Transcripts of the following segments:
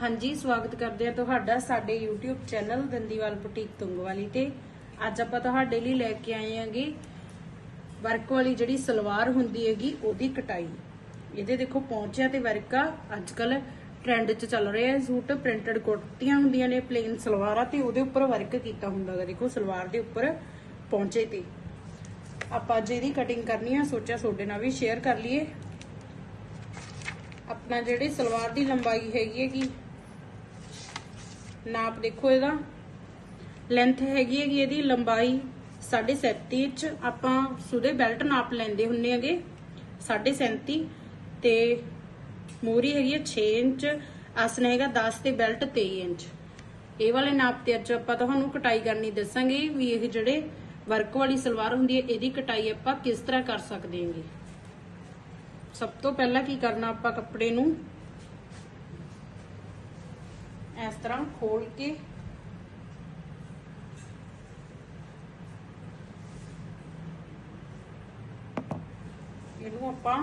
ਹਾਂਜੀ, ਸਵਾਗਤ ਕਰਦੇ ਆ ਤੁਹਾਡਾ ਸਾਡੇ YouTube channel Dandiwal boutique Tungwali ਤੇ। ਅੱਜ ਆਪਾਂ ਤੁਹਾਡੇ ਲਈ ਲੈ ਕੇ ਆਏ ਆਂਗੇ ਵਰਕ ਵਾਲੀ ਜਿਹੜੀ ਸਲਵਾਰ ਹੁੰਦੀ ਹੈਗੀ, ਉਹਦੀ ਕਟਾਈ। ਇਹਦੇ ਦੇਖੋ, ਪੌਂਚਿਆ ਤੇ ਵਰਕ ਆ। ਅੱਜ ਕੱਲ ਟ੍ਰੈਂਡ 'ਚ ਚੱਲ ਰਿਹਾ ਹੈ ਸੂਟ। ਪ੍ਰਿੰਟਡ ਕੁੜਤੀਆਂ ਹੁੰਦੀਆਂ ਨੇ ਪਲੇਨ ਸਲਵਾਰਾਂ ਤੇ। ਉਹਦੇ ਉੱਪਰ ਵਰਕ ਕੀਤਾ ਹੁੰਦਾ ਹੈਗਾ ਦੇਖੋ, ਸਲਵਾਰ ਦੇ ਉੱਪਰ ਪਹੁੰਚੇ ਤੇ। ਆਪਾਂ ਅੱਜ ਇਹਦੀ ਕਟਿੰਗ ਕਰਨੀ ਆ। ਸੋਚਿਆ ਤੁਹਾਡੇ ਨਾਲ ਵੀ ਸ਼ੇਅਰ ਕਰ ਲਈਏ। ਆਪਣਾ ਜਿਹੜੀ ਸਲਵਾਰ ਦੀ ਲੰਬਾਈ ਹੈਗੀ ਹੈਗੀ ਨਾਪ ਦੇਖੋ ਇਹਦਾ। ਲੈਂਥ ਹੈਗੀ ਹੈਗੀ ਇਹਦੀ ਲੰਬਾਈ 37 ਇੰਚ। ਆਪਾਂ ਸੁਦੇ ਬੈਲਟ ਨਾਪ ਲੈਂਦੇ ਹੁੰਨੇ ਹੈਗੇ 37 ਤੇ ਮੋਰੀ ਹੈਗੀ ਹੈ 6 ਇੰਚ ਆਸਨ ਹੈਗਾ 10 ਤੇ ਬੈਲਟ 23 ਇੰਚ। ਇਹ ਵਾਲੇ ਨਾਪ ਤੇ ਅੱਜ ਆਪਾਂ ਤੁਹਾਨੂੰ ਕਟਾਈ ਕਰਨੀ ਦੱਸਾਂਗੇ ਵੀ ਇਹ ਜਿਹੜੇ ਵਰਕ ਵਾਲੀ ਸਲਵਾਰ ਹੁੰਦੀ ਹੈ, ਇਹਦੀ ਕਟਾਈ ਆਪਾਂ ਕਿਸ ਤਰ੍ਹਾਂ ਕਰ ਸਕਦੇ ਹਾਂਗੇ। ਸਭ ਤੋਂ ਪਹਿਲਾਂ ਕੀ ਕਰਨਾ ਆਪਾਂ ਕੱਪੜੇ ਨੂੰ ਇਸ ਤਰ੍ਹਾਂ ਖੋਲ ਕੇ ਇਹਨੂੰ ਆਪਾਂ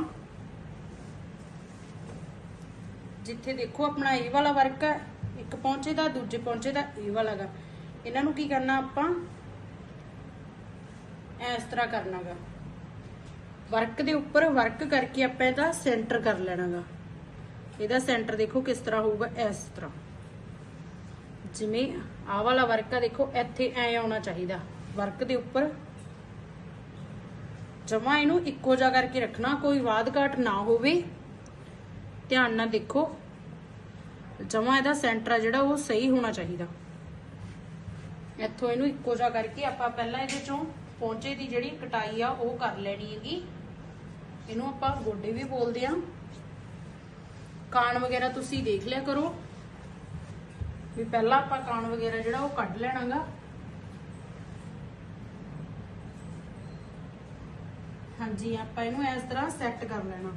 ਜਿੱਥੇ ਦੇਖੋ ਆਪਣਾ ਇਹ ਵਾਲਾ ਵਰਕ ਹੈ, ਇੱਕ ਪੌਂਚੇ ਦਾ, ਦੂਜੇ ਪੌਂਚੇ ਦਾ, ਇਹ ਵਾਲਾ ਇਹਨਾਂ ਨੂੰ ਕੀ ਕਰਨਾ ਆਪਾਂ? ਇਸ ਤਰ੍ਹਾਂ ਕਰਨਾਗਾ ਵਰਕ ਦੇ ਉੱਪਰ ਵਰਕ ਕਰਕੇ ਆਪਾਂ ਇਹਦਾ ਸੈਂਟਰ ਕਰ ਲੈਣਾਗਾ ਇਹਦਾ ਸੈਂਟਰ ਦੇਖੋ ਕਿਸ ਤਰ੍ਹਾਂ ਹੋਊਗਾ, ਇਸ ਤਰ੍ਹਾਂ। ਜਿਵੇਂ ਆਹ ਵਾਲਾ ਵਰਕ ਆ, ਦੇਖੋ, ਇੱਥੇ ਐ ਆਉਣਾ ਚਾਹੀਦਾ। ਵਰਕ ਦੇ ਉੱਪਰ ਜਮਾ ਇਹਨੂੰ ਇੱਕੋ ਜਿਹਾ ਕਰਕੇ ਰੱਖਣਾ, ਕੋਈ ਵਾਧ ਘਾਟ ਨਾ ਹੋਵੇ। ਧਿਆਨ ਨਾਲ ਦੇਖੋ, ਜਮਾ ਇਹਦਾ ਸੈਂਟਰ ਆ ਜਿਹੜਾ, ਉਹ ਸਹੀ ਹੋਣਾ ਚਾਹੀਦਾ। ਇੱਥੋਂ ਇਹਨੂੰ ਇੱਕੋ ਜਿਹਾ ਕਰਕੇ ਆਪਾਂ ਪਹਿਲਾਂ ਇਹਦੇ ਚੋਂ ਪੌਂਚੇ ਦੀ ਜਿਹੜੀ ਕਟਾਈ ਆ, ਉਹ ਕਰ ਲੈਣੀ ਹੈਗੀ। ਇਹਨੂੰ ਆਪਾਂ ਗੋਡੇ ਵੀ ਬੋਲਦੇ ਆ। ਕਾਣ ਵਗੈਰਾ ਤੁਸੀਂ ਦੇਖ ਲਿਆ ਕਰੋ। ਵੀ ਪਹਿਲਾਂ ਆਪਾਂ ਕਾਣ ਵਗੈਰਾ ਜਿਹੜਾ ਉਹ ਕੱਢ ਲੈਣਾਗਾ। ਹਾਂਜੀ, ਆਪਾਂ ਇਹਨੂੰ ਇਸ ਤਰ੍ਹਾਂ ਸੈੱਟ ਕਰ ਲੈਣਾ।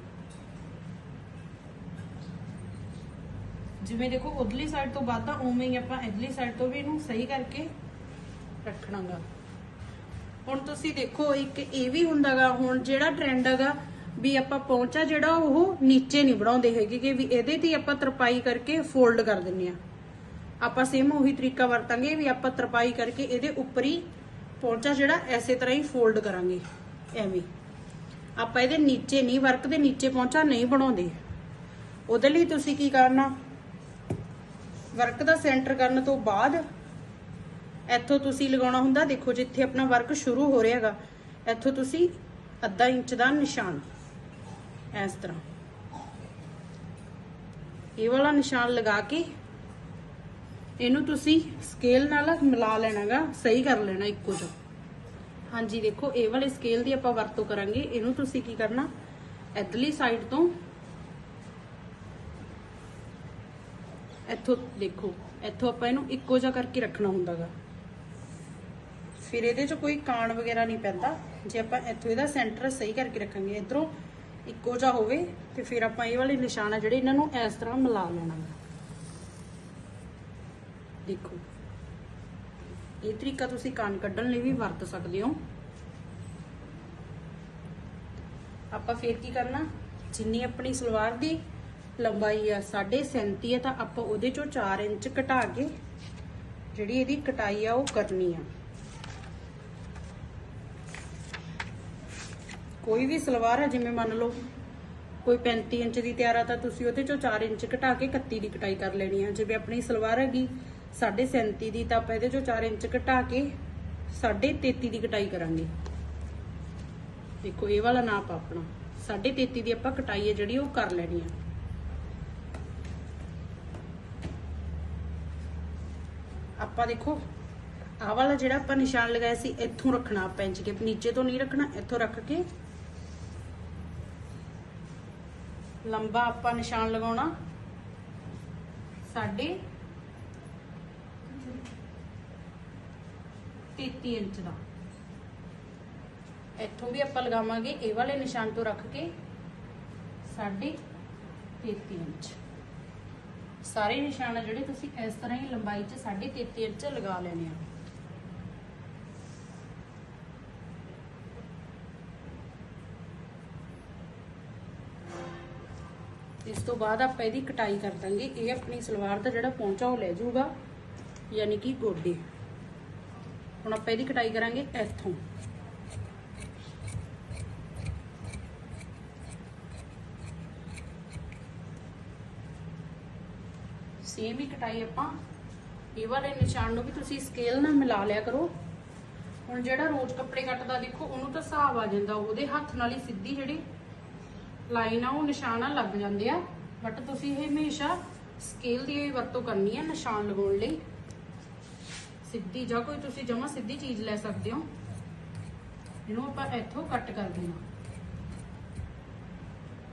ਜਿਵੇਂ ਦੇਖੋ, ਉਧਰਲੀ ਸਾਈਡ ਤੋਂ ਵੱਧ ਆ ਉਵੇਂ ਹੀ ਆਪਾਂ ਇਧਰਲੀ ਸਾਈਡ ਤੋਂ ਵੀ ਇਹਨੂੰ ਸਹੀ ਕਰਕੇ ਰੱਖਣਾਗਾ। ਹੁਣ ਤੁਸੀਂ ਦੇਖੋ, ਇੱਕ ਇਹ ਵੀ ਹੁੰਦਾਗਾ, ਹੁਣ ਜਿਹੜਾ ਟ੍ਰੈਂਡ ਹੈਗਾ ਵੀ ਆਪਾਂ ਪਹੁੰਚਾ ਜਿਹੜਾ ਉਹ ਨੀਚੇ ਨਹੀਂ ਬਣਾਉਂਦੇ ਹੈਗੇ ਕਿ ਵੀ ਇਹਦੇ ਤੇ ਆਪਾਂ ਤਰਪਾਈ ਕਰਕੇ ਫੋਲਡ ਕਰ ਦਿੰਨੇ ਆ। ਆਪਾਂ ਸੇਮ ਉਹੀ ਤਰੀਕਾ ਵਰਤਾਂਗੇ ਵੀ ਆਪਾਂ ਤਰਪਾਈ ਕਰਕੇ ਇਹਦੇ ਉੱਪਰ ਹੀ ਪਹੁੰਚਾ ਜਿਹੜਾ ਐਸੇ ਤਰ੍ਹਾਂ ਹੀ ਫੋਲਡ ਕਰਾਂਗੇ, ਐਵੇਂ। ਆਪਾਂ ਇਹਦੇ ਨੀਚੇ ਨਹੀਂ ਵਰਕ ਦੇ ਨੀਚੇ ਪਹੁੰਚਾ ਨਹੀਂ ਬਣਾਉਂਦੇ। ਉਹਦੇ ਲਈ ਤੁਸੀਂ ਕੀ ਕਰਨਾ? ਵਰਕ ਦਾ ਸੈਂਟਰ ਕਰਨ ਤੋਂ ਬਾਅਦ ਇੱਥੋਂ ਤੁਸੀਂ ਲਗਾਉਣਾ ਹੁੰਦਾ, ਦੇਖੋ ਜਿੱਥੇ ਆਪਣਾ ਵਰਕ ਸ਼ੁਰੂ ਹੋ ਰਿਹਾ ਹੈਗਾ, ਇੱਥੋਂ ਤੁਸੀਂ ਅੱਧਾ ਇੰਚ ਦਾ ਨਿਸ਼ਾਨ, ਇਸ ਤਰ੍ਹਾਂ। ਇਹ ਵਾਲਾ ਨਿਸ਼ਾਨ ਲਗਾ ਕੇ ਇਹਨੂੰ ਤੁਸੀਂ ਸਕੇਲ ਨਾਲ ਮਿਲਾ ਲੈਣਾਗਾ, ਸਹੀ ਕਰ ਲੈਣਾ ਇੱਕੋ ਜਿਹਾ। ਹਾਂਜੀ, ਦੇਖੋ, ਇਹ ਵਾਲੇ ਸਕੇਲ ਦੀ ਆਪਾਂ ਵਰਤੋਂ ਕਰਾਂਗੇ। ਇਹਨੂੰ ਤੁਸੀਂ ਕੀ ਕਰਨਾ? ਇਧਰਲੀ ਸਾਈਡ ਤੋਂ ਇੱਥੋਂ, ਦੇਖੋ, ਇੱਥੋਂ ਆਪਾਂ ਇਹਨੂੰ ਇੱਕੋ ਜਿਹਾ ਕਰਕੇ ਰੱਖਣਾ ਹੁੰਦਾਗਾ। ਫਿਰ ਇਹਦੇ 'ਚ ਕੋਈ ਕਾਣ ਵਗੈਰਾ ਨਹੀਂ ਪੈਂਦਾ। ਜੇ ਆਪਾਂ ਇੱਥੋਂ ਇਹਦਾ ਸੈਂਟਰ ਸਹੀ ਕਰਕੇ ਰੱਖਾਂਗੇ, ਇਧਰੋਂ ਇੱਕੋ ਜਿਹਾ ਹੋਵੇ, ਤੇ ਫਿਰ ਆਪਾਂ ਇਹ ਵਾਲੇ ਨਿਸ਼ਾਨ ਆ ਜਿਹੜੇ ਇਹਨਾਂ ਨੂੰ ਇਸ ਤਰ੍ਹਾਂ ਮਿਲਾ ਲੈਣਾ ਦੇਖੋ। ਇਹ ਤਰੀਕਾ ਤੁਸੀਂ ਕਾਣ ਕੱਢਣ ਲਈ ਵੀ ਵਰਤ ਸਕਦੇ ਹੋ। ਆਪਾਂ ਫੇਰ ਕੀ ਕਰਨਾ? ਜਿੰਨੀ ਆਪਣੀ ਸਲਵਾਰ ਦੀ ਲੰਬਾਈ ਆ 37.5 ਹੈ ਤਾਂ ਆਪਾਂ ਉਹਦੇ ਚੋਂ 4 ਇੰਚ ਘਟਾ ਕੇ ਜਿਹੜੀ ਇਹਦੀ ਕਟਾਈ ਆ, ਉਹ ਕਰਨੀ ਆ। ਕੋਈ ਵੀ ਸਲਵਾਰ ਆ, ਜਿਵੇਂ ਮੰਨ ਲਓ ਕੋਈ 35 ਇੰਚ ਦੀ ਤਿਆਰ ਆ, ਤਾਂ ਤੁਸੀਂ ਉਹਦੇ ਚੋਂ 4 ਇੰਚ ਘਟਾ ਕੇ 31 ਦੀ ਕਟਾਈ ਕਰ ਲੈਣੀ ਆ। ਜਿਵੇਂ ਆਪਣੀ ਸਲਵਾਰ ਹੈਗੀ 37.5 ਦੀ, ਤਾਂ ਆਪਾਂ ਇਹਦੇ ਚੋਂ 4 ਇੰਚ ਘਟਾ ਕੇ 33.5 ਦੀ ਕਟਾਈ ਕਰਾਂਗੇ। ਦੇਖੋ, ਇਹ ਵਾਲਾ ਨਾਪ ਆ ਆਪਣਾ 33.5 ਦੀ ਆਪਾਂ ਕਟਾਈ ਹੈ ਜਿਹੜੀ, ਉਹ ਕਰ ਲੈਣੀ ਆ ਆਪਾਂ ਦੇਖੋ, ਆਹ ਵਾਲਾ ਜਿਹੜਾ ਆਪਾਂ ਨਿਸ਼ਾਨ ਲਗਾਇਆ ਸੀ, ਇੱਥੋਂ ਰੱਖਣਾ ਆਪਾਂ ਇੰਚ ਕੇ, ਨੀਚੇ ਤੋਂ ਨਹੀਂ ਰੱਖਣਾ, ਇੱਥੋਂ ਰੱਖ ਕੇ। ਲੰਬਾ ਆਪਾਂ ਨਿਸ਼ਾਨ ਲਗਾਉਣਾ। ਸਾਡੇ 33 ਇੰਚ ਦਾ। ਇੱਥੋਂ ਵੀ ਆਪਾਂ ਲਗਾਵਾਂਗੇ, ਇਹ ਵਾਲੇ ਨਿਸ਼ਾਨ ਤੋਂ ਰੱਖ ਕੇ 33 ਇੰਚ। ਸਾਰੇ ਨਿਸ਼ਾਨ ਆ ਜਿਹੜੇ ਤੁਸੀਂ ਇਸ ਤਰ੍ਹਾਂ ਹੀ ਲੰਬਾਈ 'ਚ 33 ਇੰਚ ਲਗਾ ਲੈਣੇ ਆ। ਇਸ ਤੋਂ ਬਾਅਦ ਆਪਾਂ ਇਹਦੀ ਕਟਾਈ ਕਰ ਦਾਂਗੇ। ਇਹ ਆਪਣੀ ਸਲਵਾਰ ਦਾ ਜਿਹੜਾ ਪੌਂਚਾ ਉਹ ਲੈ ਜਾਊਗਾ, ਯਾਨੀ ਕਿ ਗੋਡੇ। ਹੁਣ ਆਪਾਂ ਇਹਦੀ ਕਟਾਈ ਕਰਾਂਗੇ ਇੱਥੋਂ। ਸੇਮ ਹੀ ਕਟਾਈ ਆਪਾਂ। ਇਹ ਵਾਲੇ ਨਿਸ਼ਾਨ ਨੂੰ ਵੀ ਤੁਸੀਂ ਸਕੇਲ ਨਾਲ ਮਿਲਾ ਲਿਆ ਕਰੋ। ਹੁਣ ਜਿਹੜਾ ਰੋਜ਼ ਕੱਪੜੇ ਕੱਟਦਾ ਦੇਖੋ, ਉਹਨੂੰ ਤਾਂ ਹਿਸਾਬ ਆ ਜਾਂਦਾ। ਉਹਦੇ ਹੱਥ ਨਾਲ ਹੀ ਸਿੱਧੀ ਜਿਹੜੀ ਲਾਈਨ ਆ, ਉਹ ਨਿਸ਼ਾਨ ਆ, ਲੱਗ ਜਾਂਦੇ ਆ। ਬਟ ਤੁਸੀਂ ਇਹ ਹਮੇਸ਼ਾ ਸਕੇਲ ਦੀ ਵਰਤੋਂ ਕਰਨੀ ਆ ਨਿਸ਼ਾਨ ਲਗਾਉਣ ਲਈ। ਸਿੱਧੀ, ਜਾਂ ਕੋਈ ਤੁਸੀਂ ਜਮਾ ਸਿੱਧੀ ਚੀਜ਼ ਲੈ ਸਕਦੇ ਹੋ, ਇਹਨੂੰ ਆਪਾਂ ਇੱਥੋਂ ਕੱਟ ਕਰ ਦੇਣਾ।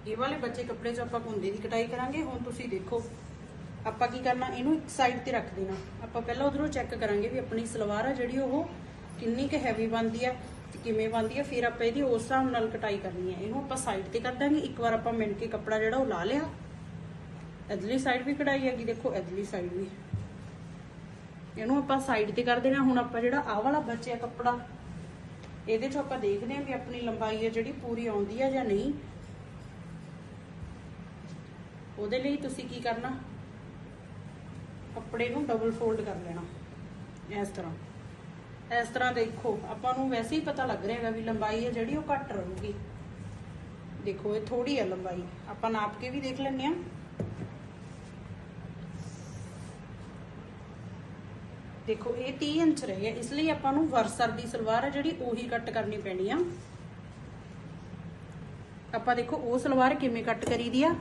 ਇਹ ਵਾਲੇ ਬੱਚੇ ਕੱਪੜੇ 'ਚ ਆਪਾਂ ਕੁੰਦੇ ਦੀ ਕਟਾਈ ਕਰਾਂਗੇ, ਹੁਣ ਤੁਸੀਂ ਦੇਖੋ, ਆਪਾਂ ਕੀ ਕਰਨਾ, ਇਹਨੂੰ ਇੱਕ ਸਾਈਡ ਤੇ ਰੱਖ ਦੇਣਾ। ਆਪਾਂ ਪਹਿਲਾਂ ਉਧਰੋਂ ਚੈੱਕ ਕਰਾਂਗੇ ਵੀ ਆਪਣੀ ਸਲਵਾਰ ਆ ਜਿਹੜੀ ਉਹ ਕਿੰਨੀ ਕੁ ਹੈਵੀ ਬਣਦੀ ਆ ਤੇ ਕਿਵੇਂ ਬਣਦੀ ਆ, ਫਿਰ ਆਪਾਂ ਇਹਦੀ ਉਸ ਹਿਸਾਬ ਨਾਲ ਕਟਾਈ ਕਰਨੀ ਆ। ਇਹਨੂੰ ਆਪਾਂ ਸਾਈਡ ਤੇ ਕਰ ਦਾਂਗੇ, ਇੱਕ ਵਾਰ ਆਪਾਂ ਮਿਣ ਕੇ ਕੱਪੜਾ ਜਿਹੜਾ ਉਹ ਲਾ ਲਿਆ। ਇਧਰਲੀ ਸਾਈਡ ਵੀ ਕਢਾਈ ਹੈਗੀ, ਦੇਖੋ ਇਧਰਲੀ ਸਾਈਡ ਵੀ। ਇਹਨੂੰ ਆਪਾਂ ਸਾਈਡ ਤੇ ਕਰ ਦੇਣਾ। ਹੁਣ ਆਪਾਂ ਜਿਹੜਾ ਆਹ ਵਾਲਾ ਬਚਿਆ ਕੱਪੜਾ, ਇਹਦੇ ਚੋਂ ਆਪਾਂ ਦੇਖਦੇ ਹਾਂ ਵੀ ਆਪਣੀ ਲੰਬਾਈ ਹੈ ਜਿਹੜੀ ਪੂਰੀ ਆਉਂਦੀ ਹੈ ਜਾਂ ਨਹੀਂ। ਉਹਦੇ ਲਈ ਤੁਸੀਂ ਕੀ ਕਰਨਾ? ਕੱਪੜੇ ਨੂੰ ਡਬਲ ਫੋਲਡ ਕਰ ਲੈਣਾ, ਇਸ ਤਰ੍ਹਾਂ। ਇਸ ਤਰ੍ਹਾਂ ਦੇਖੋ, ਆਪਾਂ ਨੂੰ ਵੈਸੇ ਹੀ ਪਤਾ ਲੱਗ ਰਿਹਾ ਹੈਗਾ ਵੀ ਲੰਬਾਈ ਹੈ ਜਿਹੜੀ ਉਹ ਘੱਟ ਰਹੂਗੀ। ਦੇਖੋ, ਇਹ ਥੋੜੀ ਹੈ ਲੰਬਾਈ। ਆਪਾਂ ਨਾਪ ਕੇ ਵੀ ਦੇਖ ਲੈਂਦੇ ਆ ਦੇਖੋ, ਇਹ 30 ਇੰਚ ਰਹੀ ਹੈ, ਇਸ ਲਈ ਆਪਾਂ ਨੂੰ ਵਰਸਰ ਦੀ ਸਲਵਾਰ ਹੈ ਜਿਹੜੀ ਉਹੀ ਕੱਟ ਕਰਨੀ ਪੈਣੀ ਆ। ਆਪਾਂ ਦੇਖੋ, ਉਹ ਸਲਵਾਰ ਕਿਵੇਂ ਕੱਟ ਕਰੀਦੀ ਆ?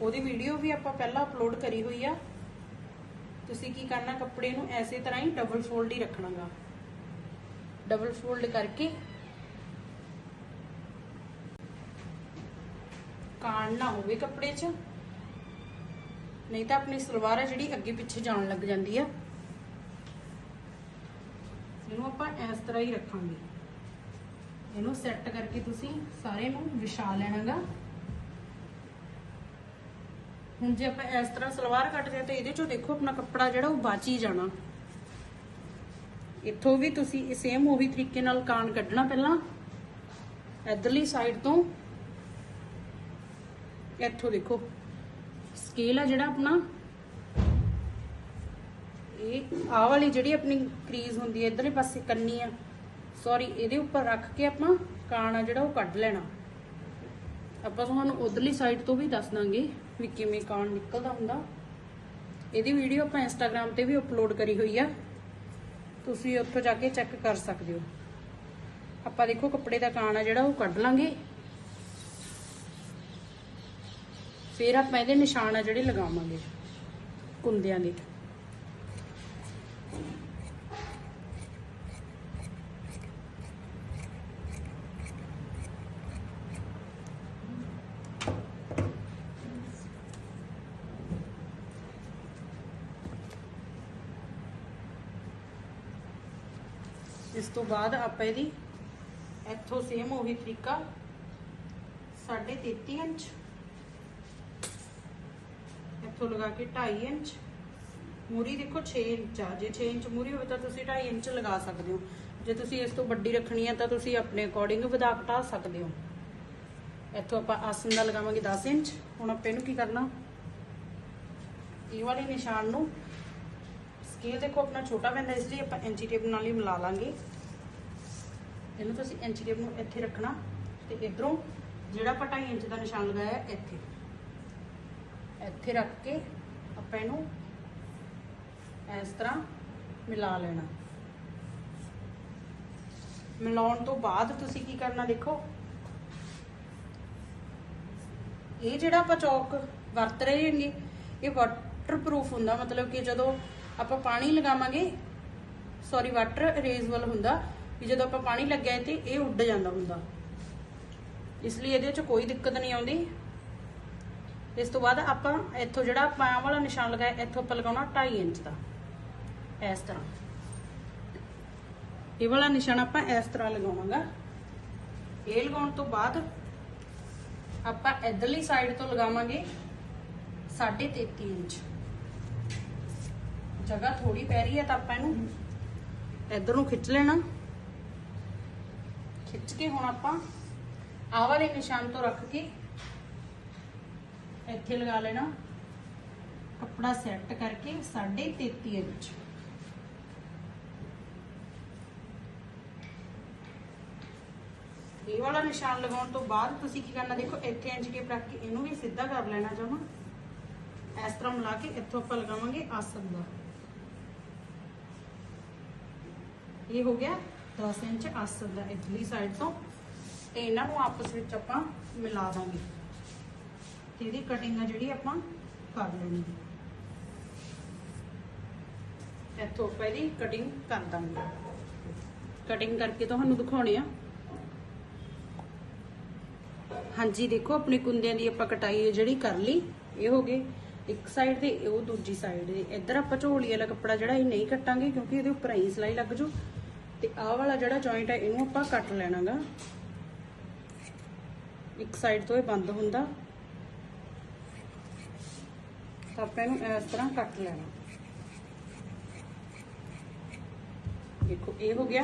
ਉਹਦੀ ਵੀਡੀਓ ਵੀ ਆਪਾਂ ਪਹਿਲਾਂ ਅਪਲੋਡ ਕਰੀ ਹੋਈ ਆ। ਤੁਸੀਂ ਕੀ ਕਰਨਾ, ਕੱਪੜੇ ਨੂੰ ਐਸੇ ਤਰ੍ਹਾਂ ਹੀ ਡਬਲ ਫੋਲਡ ਹੀ ਰੱਖਣਾਗਾ। ਡਬਲ ਫੋਲਡ ਕਰਕੇ ਕਾਣ ਨਾ ਹੋਵੇ ਕੱਪੜੇ 'ਚ। ਨਹੀਂ ਤਾਂ ਆਪਣੀ ਸਲਵਾਰ ਹੈ ਜਿਹੜੀ ਅੱਗੇ ਪਿੱਛੇ ਜਾਣ ਲੱਗ ਜਾਂਦੀ ਆ। ਇਹਨੂੰ ਆਪਾਂ ਇਸ ਤਰ੍ਹਾਂ ਹੀ ਰੱਖਾਂਗੇ। ਇਹਨੂੰ ਸੈੱਟ ਕਰਕੇ ਤੁਸੀਂ ਸਾਰੇ ਨੂੰ ਵਿਛਾ ਲੈਣਾਗਾ। ਹੁਣ ਜੇ ਆਪਾਂ ਇਸ ਤਰ੍ਹਾਂ ਸਲਵਾਰ ਕੱਟਦੇ ਆ ਤਾਂ ਇਹਦੇ ਚੋਂ ਦੇਖੋ ਆਪਣਾ ਕੱਪੜਾ ਜਿਹੜਾ ਉਹ ਬਚ ਹੀ ਜਾਣਾ। ਇੱਥੋਂ ਵੀ ਤੁਸੀਂ ਸੇਮ ਉਹੀ ਤਰੀਕੇ ਨਾਲ ਕਾਣ ਕੱਢਣਾ ਪਹਿਲਾਂ। ਇਧਰਲੀ ਸਾਈਡ ਤੋਂ। ਇੱਥੋਂ ਦੇਖੋ। ਸਕੇਲ ਆ ਜਿਹੜਾ ਆਪਣਾ। ਇਹ ਆਹ ਵਾਲੀ ਜਿਹੜੀ ਆਪਣੀ ਕਰੀਜ਼ ਹੁੰਦੀ ਹੈ, ਇਧਰਲੇ ਪਾਸੇ ਕੰਨੀ ਆ। ਸੌਰੀ ਇਹਦੇ ਉੱਪਰ ਰੱਖ ਕੇ ਆਪਾਂ ਕਾਣ ਆ ਜਿਹੜਾ ਉਹ ਕੱਢ ਲੈਣਾ। ਆਪਾਂ ਤੁਹਾਨੂੰ ਉਧਰਲੀ ਸਾਈਡ ਤੋਂ ਵੀ ਦੱਸ ਦਾਂਗੇ ਵੀ ਕਿਵੇਂ ਕਾਣ ਨਿਕਲਦਾ ਹੁੰਦਾ। ਇਹਦੀ ਵੀਡੀਓ ਆਪਾਂ ਇੰਸਟਾਗ੍ਰam ਤੇ ਵੀ ਅਪਲੋਡ ਕਰੀ ਹੋਈ ਆ। ਤੁਸੀਂ ਉੱਥੋਂ ਜਾ ਕੇ ਚੈੱਕ ਕਰ ਸਕਦੇ ਹੋ। ਆਪਾਂ ਦੇਖੋ ਕੱਪੜੇ ਦਾ ਕਾਣ ਆ ਜਿਹੜਾ ਉਹ ਕੱਢ ਲਾਂਗੇ। ਫਿਰ ਆਪਾਂ ਇਹਦੇ ਨਿਸ਼ਾਨ ਆ ਜਿਹੜੇ ਲਗਾਵਾਂਗੇ ਕੁੰਦਿਆਂ ਦੇ। ਇਸ ਤੋਂ ਬਾਅਦ ਆਪਾਂ ਇਹਦੀ ਇੱਥੋਂ ਸੇਮ ਉਹੀ ਤਰੀਕਾ 33 ਇੰਚ ਇੱਥੋਂ ਲਗਾ ਕੇ 2.5 ਇੰਚ। ਮੂਰੀ ਦੇਖੋ 6 ਇੰਚ ਆ। ਜੇ 6 ਇੰਚ ਮੂਰੀ ਹੋਵੇ ਤਾਂ ਤੁਸੀਂ 2.5 ਇੰਚ ਲਗਾ ਸਕਦੇ ਹੋ। ਜੇ ਤੁਸੀਂ ਇਸ ਤੋਂ ਵੱਡੀ ਰੱਖਣੀ ਹੈ ਤਾਂ ਤੁਸੀਂ ਆਪਣੇ ਅਕੋਰਡਿੰਗ ਵਧਾ ਘਟਾ ਸਕਦੇ ਹੋ। ਇੱਥੋਂ ਆਪਾਂ ਆਸਨ ਦਾ ਲਗਾਵਾਂਗੇ 10 ਇੰਚ। ਹੁਣ ਆਪਾਂ ਇਹਨੂੰ ਕੀ ਕਰਨਾ? ਇਹ ਵਾਲੇ ਨਿਸ਼ਾਨ ਨੂੰ ਸਕੇਲ ਦੇਖੋ, ਆਪਣਾ ਛੋਟਾ ਪੈਂਦਾ, ਇਸ ਲਈ ਆਪਾਂ ਇੰਚੀ ਟੇਪ ਨਾਲ ਹੀ ਮਿਲਾ ਲਾਂਗੇ। ਇਹਨੂੰ ਤੁਸੀਂ ਇੰਚ ਟੇਪ ਨੂੰ ਇੱਥੇ ਰੱਖਣਾ ਤੇ ਇਧਰੋਂ ਜਿਹੜਾ ਆਪਾਂ 2.5 ਇੰਚ ਦਾ ਨਿਸ਼ਾਨ ਲਗਾਇਆ ਇੱਥੇ। ਇੱਥੇ ਰੱਖ ਕੇ ਆਪਾਂ ਇਹਨੂੰ ਇਸ ਤਰ੍ਹਾਂ ਮਿਲਾ ਲੈਣਾ। ਮਿਲਾਉਣ ਤੋਂ ਬਾਅਦ ਤੁਸੀਂ ਕੀ ਕਰਨਾ ਦੇਖੋ? ਇਹ ਜਿਹੜਾ ਆਪਾਂ ਚੌਕ ਵਰਤ ਰਹੇ ਹਾਂਗੇ, ਇਹ ਵਾਟਰਪ੍ਰੂਫ ਹੁੰਦਾ, ਮਤਲਬ ਕਿ ਜਦੋਂ ਆਪਾਂ ਪਾਣੀ ਲਗਾਵਾਂਗੇ ਸੌਰੀ ਵਾਟਰ ਅਰੇਜ਼ਬਲ ਹੁੰਦਾ ਕਿ ਜਦੋਂ ਆਪਾਂ ਪਾਣੀ ਲੱਗਿਆ ਤੇ ਇਹ ਉੱਡ ਜਾਂਦਾ ਹੁੰਦਾ। ਇਸ ਲਈ ਇਹਦੇ ਵਿੱਚ ਕੋਈ ਦਿੱਕਤ ਨਹੀਂ ਆਉਂਦੀ। ਇਸ ਤੋਂ ਬਾਅਦ ਆਪਾਂ ਇੱਥੋਂ ਜਿਹੜਾ ਪਾਇਆ ਵਾਲਾ ਨਿਸ਼ਾਨ ਲਗਾਇਆ, ਇੱਥੋਂ ਆਪਾਂ ਲਗਾਉਣਾ 2.5 ਇੰਚ ਦਾ। ਇਸ ਤਰ੍ਹਾਂ। ਇਹ ਵਾਲਾ ਨਿਸ਼ਾਨ ਆਪਾਂ ਇਸ ਤਰ੍ਹਾਂ ਲਗਾਵਾਂਗਾ। ਇਹ ਲਗਾਉਣ ਤੋਂ ਬਾਅਦ ਆਪਾਂ ਇਧਰਲੀ ਸਾਈਡ ਤੋਂ ਲਗਾਵਾਂਗੇ 33.5 ਇੰਚ। ਜਗ੍ਹਾ ਥੋੜੀ ਪੈ ਰਹੀ ਹੈ ਤਾਂ ਆਪਾਂ ਇਹਨੂੰ ਇਧਰ ਨੂੰ ਖਿੱਚ ਲੈਣਾ। ਖਿੱਚ ਕੇ ਹੁਣ ਆਪਾਂ ਆਹ ਵਾਲੇ ਨਿਸ਼ਾਨ ਤੋਂ ਰੱਖ ਕੇ ਇੱਥੇ ਲਗਾ ਲੈਣਾ। ਕੱਪੜਾ ਸੈੱਟ ਕਰਕੇ 33 ਇੰਚ ਇਹ ਵਾਲਾ ਨਿਸ਼ਾਨ ਲਗਾਉਣ ਤੋਂ ਬਾਅਦ ਤੁਸੀਂ ਕੀ ਕਰਨਾ, ਦੇਖੋ ਇੱਥੇ ਇੰਚ ਕੇ ਰੱਖ ਕੇ ਇਹਨੂੰ ਵੀ ਸਿੱਧਾ ਕਰ ਲੈਣਾ ਜਮਾ। ਇਸ ਤਰ੍ਹਾਂ ਮਿਲਾ ਕੇ ਇੱਥੋਂ ਆਪਾਂ ਲਗਾਵਾਂਗੇ ਆਸਨ ਦਾ। ਇਹ ਹੋ ਗਿਆ। 10 ਇੰਚ ਆਸਨ ਦਾ ਇਧਰਲੀ ਸਾਈਡ ਤੋਂ ਤੇ ਇਹਨਾਂ ਨੂੰ ਆਪਸ ਵਿੱਚ ਆਪਾਂ ਮਿਲਾ ਦਾਂਗੇ। ਤੇ ਇਹਦੀ ਕਟਿੰਗ ਆ ਜਿਹੜੀ ਆਪਾਂ ਕਰ ਲੈਣੀ ਇੱਥੋਂ ਆਪਾਂ ਕਟਿੰਗ ਕਰ ਦਾਂਗੇ। ਕਟਿੰਗ ਕਰਕੇ ਤੁਹਾਨੂੰ ਦਿਖਾਉਣੇ ਆ। ਹਾਂਜੀ, ਦੇਖੋ ਆਪਣੇ ਕੁੰਦਿਆਂ ਦੀ ਆਪਾਂ ਕਟਾਈ ਜਿਹੜੀ ਕਰ ਲਈ, ਇਹ ਹੋ ਗਏ ਇੱਕ ਸਾਈਡ ਤੇ, ਉਹ ਦੂਜੀ ਸਾਈਡ ਦੇ ਇੱਧਰ ਆਪਾਂ ਝੋਲੀ ਵਾਲਾ ਕੱਪੜਾ ਜਿਹੜਾ ਇਹ ਨਹੀਂ ਕੱਟਾਂਗੇ ਕਿਉਂਕਿ ਇਹਦੇ ਉੱਪਰ ਹੀ ਸਿਲਾਈ ਲੱਗ ਜੂ। ਤੇ ਆਹ ਵਾਲਾ ਜਿਹੜਾ ਜੁਆਇੰਟ ਹੈ, ਇਹਨੂੰ ਆਪਾਂ ਕੱਟ ਲੈਣਾਗਾ। ਇੱਕ ਸਾਈਡ ਤੋਂ ਇਹ ਬੰਦ ਹੁੰਦਾ। ਤਾਂ ਆਪਾਂ ਇਹਨੂੰ ਇਸ ਤਰ੍ਹਾਂ ਕੱਟ ਲੈਣਾ। ਦੇਖੋ, ਇਹ ਹੋ ਗਿਆ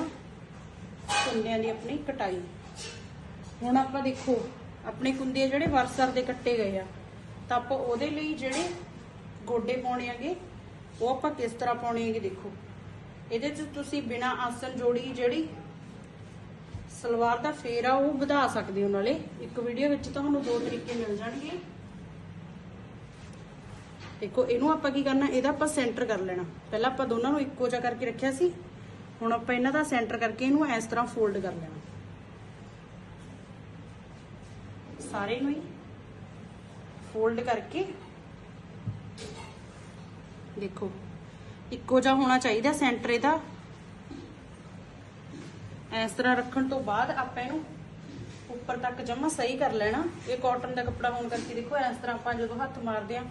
ਕੁੰਦਿਆਂ ਦੀ ਆਪਣੀ ਕਟਾਈ। ਹੁਣ ਆਪਾਂ ਦੇਖੋ, ਆਪਣੇ ਕੁੰਦੇ ਜਿਹੜੇ ਵਰਸਰ ਦੇ ਕੱਟੇ ਗਏ ਆ, ਤਾਂ ਆਪਾਂ ਉਹਦੇ ਲਈ ਜਿਹੜੇ ਗੋਡੇ ਪਾਉਣੇ ਆਗੇ, ਉਹ ਆਪਾਂ ਕਿਸ ਤਰ੍ਹਾਂ ਪਾਉਣੇ ਆਗੇ ਦੇਖੋ। ਇਹਦੇ 'ਚ ਤੁਸੀਂ ਬਿਨਾ ਆਸਨ ਜੋੜੀ ਜਿਹੜੀ ਸਲਵਾਰ ਦਾ ਫੇਰ ਆ, ਉਹ ਵਧਾ ਸਕਦੇ ਹੋ ਨਾਲੇ। ਇੱਕ ਵੀਡੀਓ ਵਿੱਚ ਤੁਹਾਨੂੰ ਦੋ ਤਰੀਕੇ ਮਿਲ ਜਾਣਗੇ। ਦੇਖੋ, ਇਹਨੂੰ ਆਪਾਂ ਕੀ ਕਰਨਾ, ਇਹਦਾ ਆਪਾਂ ਸੈਂਟਰ ਕਰ ਲੈਣਾ। ਪਹਿਲਾਂ ਆਪਾਂ ਦੋਨਾਂ ਨੂੰ ਇੱਕੋ ਜਿਹਾ ਕਰਕੇ ਰੱਖਿਆ ਸੀ। ਹੁਣ ਆਪਾਂ ਇਹਨਾਂ ਦਾ ਸੈਂਟਰ ਕਰਕੇ ਇਹਨੂੰ ਇਸ ਤਰ੍ਹਾਂ ਫੋਲਡ ਕਰ ਲੈਣਾ। ਸਾਰੇ ਨੂੰ ਹੀ ਫੋਲਡ ਕਰਕੇ ਦੇਖੋ। ਇੱਕੋ ਜਿਹਾ ਹੋਣਾ ਚਾਹੀਦਾ ਸੈਂਟਰ ਇਹਦਾ। ਇਸ ਤਰ੍ਹਾਂ ਰੱਖਣ ਤੋਂ ਬਾਅਦ ਆਪਾਂ ਇਹਨੂੰ ਉੱਪਰ ਤੱਕ ਜਮਾ ਸਹੀ ਕਰ ਲੈਣਾ। ਇਹ ਕਾਟਨ ਦਾ ਕੱਪੜਾ ਹੋਣ ਕਰਕੇ ਦੇਖੋ, ਇਸ ਤਰ੍ਹਾਂ ਆਪਾਂ ਜਦੋਂ ਹੱਥ ਮਾਰਦੇ ਆ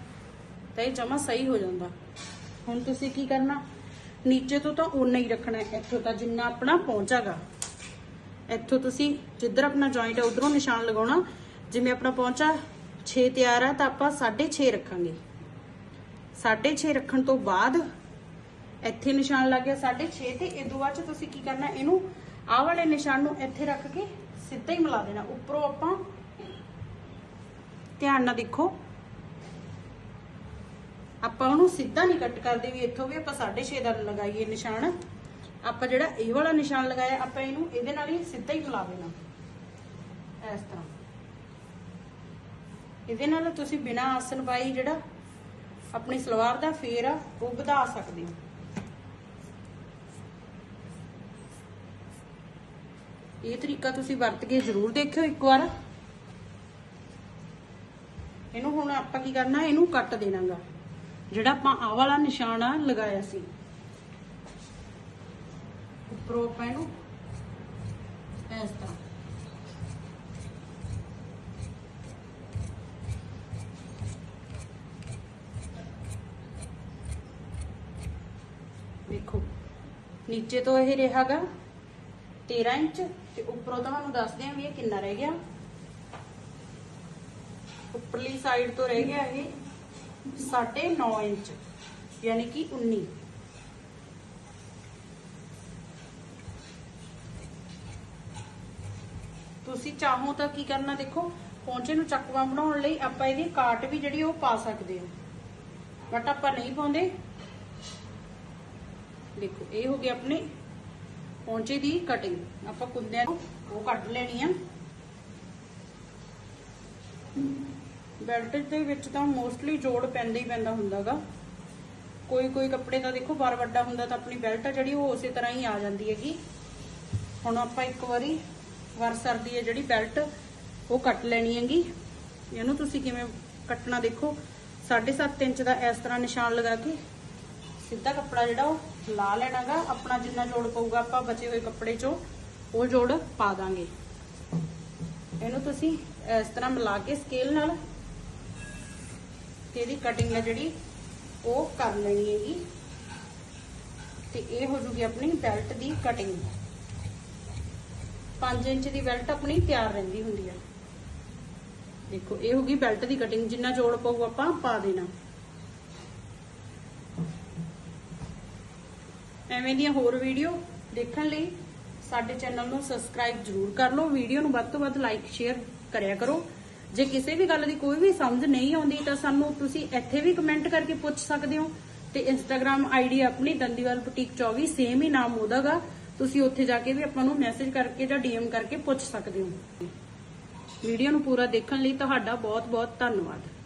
ਤਾਂ ਇਹ ਜਮਾ ਸਹੀ ਹੋ ਜਾਂਦਾ। ਹੁਣ ਤੁਸੀਂ ਕੀ ਕਰਨਾ? ਨੀਚੇ ਤੋਂ ਤਾਂ ਉਨਾ ਹੀ ਰੱਖਣਾ ਹੈ। ਇੱਥੋਂ ਤਾਂ ਜਿੰਨਾ ਆਪਣਾ ਪਹੁੰਚਾਗਾ। ਇੱਥੋਂ ਤੁਸੀਂ ਜਿੱਧਰ ਆਪਣਾ ਜੁਆਇੰਟ ਹੈ ਉਧਰੋਂ ਨਿਸ਼ਾਨ ਲਗਾਉਣਾ। ਜਿਵੇਂ ਆਪਣਾ ਪਹੁੰਚਾ 6 ਤਿਆਰ ਆ, ਤਾਂ ਆਪਾਂ 6.5 ਰੱਖਾਂਗੇ। 6.5 ਰੱਖਣ ਤੋਂ ਬਾਅਦ ਇੱਥੇ ਨਿਸ਼ਾਨ ਲੱਗ ਗਿਆ 6.5 ਤੇ ਇਦੋਂ ਬਾਅਦ 'ਚ ਤੁਸੀਂ ਕੀ ਕਰਨਾ, ਇਹਨੂੰ ਆਹ ਵਾਲੇ ਨਿਸ਼ਾਨ ਨੂੰ ਇੱਥੇ ਰੱਖ ਕੇ ਸਿੱਧਾ ਹੀ ਮਿਲਾ ਦੇਣਾ। ਉੱਪਰੋਂ ਆਪਾਂ ਧਿਆਨ ਨਾਲ ਦੇਖੋ। ਆਪਾਂ ਉਹਨੂੰ ਸਿੱਧਾ ਨਹੀਂ ਕੱਟ ਕਰਦੇ ਵੀ ਇੱਥੋਂ ਵੀ ਆਪਾਂ 6.5 ਦਾ ਲਗਾਈਏ ਨਿਸ਼ਾਨ। ਆਪਾਂ ਜਿਹੜਾ ਇਹ ਵਾਲਾ ਨਿਸ਼ਾਨ ਲਗਾਇਆ, ਆਪਾਂ ਇਹਨੂੰ ਇਹਦੇ ਨਾਲ ਹੀ ਸਿੱਧਾ ਹੀ ਮਿਲਾ ਦੇਣਾ। ਇਸ ਤਰ੍ਹਾਂ। ਇਹਦੇ ਨਾਲ ਤੁਸੀਂ ਬਿਨਾ ਆਸਨ ਪਾਈ ਜਿਹੜਾ ਆਪਣੀ ਸਲਵਾਰ ਦਾ ਫੇਰ ਆ, ਉਹ ਵਧਾ ਸਕਦੇ ਹੋ। ਇਹ ਤਰੀਕਾ ਤੁਸੀਂ ਵਰਤ ਕੇ ਜ਼ਰੂਰ ਦੇਖਿਓ ਇੱਕ ਵਾਰ। ਇਹਨੂੰ ਹੁਣ ਆਪਾਂ ਕੀ ਕਰਨਾ, ਇਹਨੂੰ ਕੱਟ ਦੇਣਾਗਾ। ਜਿਹੜਾ ਆਪਾਂ ਆਹ ਵਾਲਾ ਨਿਸ਼ਾਨ ਆ ਲਗਾਇਆ ਸੀ। ਉੱਪਰੋਂ ਆਪਾਂ ਇਹਨੂੰ ਇਸ ਤਰ੍ਹਾਂ। ਦੇਖੋ, ਨੀਚੇ ਤੋਂ ਇਹ ਰਿਹਾਗਾ 13 ਇੰਚ ਤੇ ਉੱਪਰੋਂ ਤੁਹਾਨੂੰ ਦੱਸਦੇ ਹਾਂ ਵੀ ਇਹ ਕਿੰਨਾ ਰਹਿ ਗਿਆ। ਉੱਪਰਲੀ ਸਾਈਡ ਤੋਂ ਰਹਿ ਗਿਆ ਇਹ 9.5 ਇੰਚ, ਯਾਨੀ ਕਿ 19 ਤੁਸੀਂ ਚਾਹੋ ਤਾਂ ਕੀ ਕਰਨਾ ਦੇਖੋ, ਪੌਂਚੇ ਨੂੰ ਚੱਕਵਾ ਬਣਾਉਣ ਲਈ ਆਪਾਂ ਇਹਦੀ ਕਾਟ ਵੀ ਜਿਹੜੀ ਉਹ ਪਾ ਸਕਦੇ ਹਾਂ। ਬਟ ਆਪਾਂ ਨਹੀਂ ਪਾਉਂਦੇ। ਦੇਖੋ, ਇਹ ਹੋ ਗਿਆ ਆਪਣੇ ਪੌਂਚੇ ਦੀ ਕਟਿੰਗ ਆਪਾਂ ਕੁੰਦਿਆਂ ਨੂੰ ਉਹ ਕੱਢ ਲੈਣੀ ਆ। ਬੈਲਟ ਦੇ ਵਿੱਚ ਤਾਂ ਮੋਸਟਲੀ ਜੋੜ ਪੈਂਦਾ ਹੀ ਪੈਂਦਾ ਹੁੰਦਾਗਾ। ਕੋਈ ਕੋਈ ਕੱਪੜੇ ਤਾਂ ਦੇਖੋ ਬਾਰ ਵੱਡਾ ਹੁੰਦਾ ਤਾਂ ਆਪਣੀ ਬੈਲਟ ਆ ਜਿਹੜੀ, ਉਹ ਉਸੇ ਤਰ੍ਹਾਂ ਹੀ ਆ ਜਾਂਦੀ ਹੈਗੀ। ਹੁਣ ਆਪਾਂ ਇੱਕ ਵਾਰੀ ਵਰਸਰ ਦੀ ਹੈ ਜਿਹੜੀ ਬੈਲਟ, ਉਹ ਕੱਟ ਲੈਣੀ ਹੈਗੀ। ਇਹਨੂੰ ਤੁਸੀਂ ਕਿਵੇਂ ਕੱਟਣਾ ਦੇਖੋ। 7.5 ਇੰਚ ਦਾ ਇਸ ਤਰ੍ਹਾਂ ਨਿਸ਼ਾਨ ਲਗਾ ਕੇ ਸਿੱਧਾ ਕੱਪੜਾ ਜਿਹੜਾ ਉਹ ਲਾ ਲੈਣਾਗਾ। ਆਪਣਾ ਜਿੰਨਾ ਜੋੜ ਪਊਗਾ ਆਪਾਂ ਬਚੇ ਹੋਏ ਕੱਪੜੇ 'ਚੋਂ, ਉਹ ਜੋੜ ਪਾ ਦਾਂਗੇ। ਇਹਨੂੰ ਤੁਸੀਂ ਇਸ ਤਰ੍ਹਾਂ ਮਿਲਾ ਕੇ ਸਕੇਲ ਨਾਲ ਤੇ ਇਹਦੀ ਕਟਿੰਗ ਹੈ ਜਿਹੜੀ, ਉਹ ਕਰ ਲੈਣੀ ਹੈਗੀ। ਤੇ ਇਹ ਹੋ ਜੂਗੀ ਆਪਣੀ ਬੈਲਟ ਦੀ ਕਟਿੰਗ 5 ਇੰਚ ਦੀ ਬੈਲਟ ਆਪਣੀ ਤਿਆਰ ਰਹਿੰਦੀ ਹੁੰਦੀ ਆ। ਦੇਖੋ, ਇਹ ਹੋਗੀ ਬੈਲਟ ਦੀ ਕਟਿੰਗ ਜਿੰਨਾ ਜੋੜ ਪਊ ਆਪਾਂ ਪਾ ਦੇਣਾ। ਐਵੇਂ ਦੀਆਂ ਹੋਰ ਵੀਡੀਓ ਦੇਖਣ ਲਈ ਸਾਡੇ ਚੈਨਲ ਨੂੰ ਸਬਸਕ੍ਰਾਈਬ ਜਰੂਰ ਕਰ ਲਓ। ਵੀਡੀਓ ਨੂੰ ਵੱਧ ਤੋਂ ਵੱਧ ਲਾਈਕ ਸ਼ੇਅਰ ਕਰਿਆ ਕਰੋ। ਜੇ ਕਿਸੇ ਵੀ ਗੱਲ ਦੀ ਕੋਈ ਵੀ ਸਮਝ ਨਹੀਂ ਆਉਂਦੀ ਤਾਂ ਸਾਨੂੰ ਤੁਸੀਂ ਇੱਥੇ ਵੀ ਕਮੈਂਟ ਕਰਕੇ ਪੁੱਛ ਸਕਦੇ ਹੋ ਤੇ ਇੰਸਟਾਗ੍ਰam ਆਈਡੀ ਆਪਣੀ ਦੰਦੀਵਾਲ ਬੁਟੀਕ 24 ਸੇਮ ਹੀ ਨਾਮ ਉਹਦਾਗਾ। ਤੁਸੀਂ ਉੱਥੇ ਜਾ ਕੇ ਵੀ ਆਪਾਂ ਨੂੰ ਮੈਸੇਜ ਕਰਕੇ ਜਾਂ ਡੀਐਮ ਕਰਕੇ ਪੁੱਛ ਸਕਦੇ ਹੋ। ਵੀਡੀਓ ਨੂੰ ਪੂਰਾ ਦੇਖਣ ਲਈ ਤੁਹਾਡਾ ਬਹੁਤ ਬਹੁਤ ਧੰਨਵਾਦ।